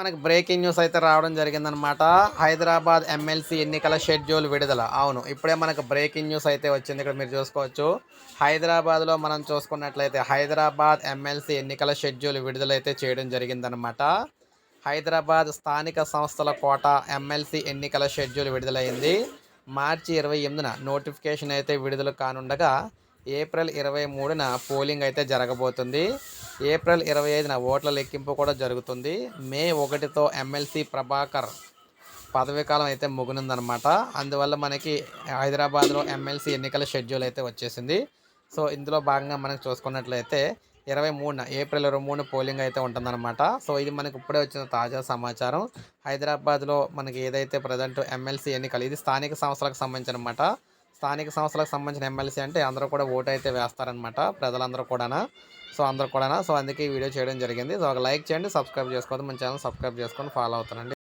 మనకి breaking news అయితే రావడం జరిగిందనమాట హైదరాబాద్ ఎమ్మెల్సీ ఎన్నికల షెడ్యూల్ విడుదల. అవును ఇప్పుడే మనకు బ్రేకింగ్ న్యూస్ అయితే వచ్చింది. ఇక్కడ మీరు చూసుకోవచ్చు. హైదరాబాద్లో మనం చూసుకున్నట్లయితే హైదరాబాద్ ఎమ్మెల్సీ ఎన్నికల షెడ్యూల్ విడుదలైతే చేయడం జరిగిందనమాట హైదరాబాద్ స్థానిక సంస్థల కోట ఎమ్మెల్సీ ఎన్నికల షెడ్యూల్ విడుదలైంది మార్చి ఇరవై ఎనిమిదిన నోటిఫికేషన్ అయితే విడుదల కానుండగా ఏప్రిల్ ఇరవై మూడున పోలింగ్ అయితే జరగబోతుంది. ఏప్రిల్ ఇరవై ఐదున ఓట్ల లెక్కింపు కూడా జరుగుతుంది. మే ఒకటితో ఎమ్మెల్సీ ప్రభాకర్ పదవీ కాలం అయితే ముగినుందనమాట. అందువల్ల మనకి హైదరాబాద్లో ఎమ్మెల్సీ ఎన్నికల షెడ్యూల్ అయితే వచ్చేసింది. సో ఇందులో భాగంగా మనకు చూసుకున్నట్లయితే ఇరవై మూడున ఏప్రిల్ ఇరవై మూడున పోలింగ్ అయితే ఉంటుందన్నమాట సో ఇది మనకి ఇప్పుడే వచ్చిన తాజా సమాచారం. హైదరాబాద్లో మనకి ఏదైతే ప్రజెంట్ ఎమ్మెల్సీ ఎన్నికలు ఇది స్థానిక సంస్థలకు సంబంధించిన అనమాట స్థానిక సంస్థలకు సంబంధించిన ఎమ్మెల్సీ అంటే అందరూ కూడా ఓటు అయితే వేస్తారనమాట ప్రజలందరూ కూడా సో అందరూ కూడా సో అందుకే ఈ వీడియో చేయడం జరిగింది. సో ఒక లైక్ చేయండి సబ్స్క్రైబ్ చేసుకోవద్దు. మన ఛానల్ సబ్స్క్రైబ్ చేసుకొని ఫాలో అవుతానండి.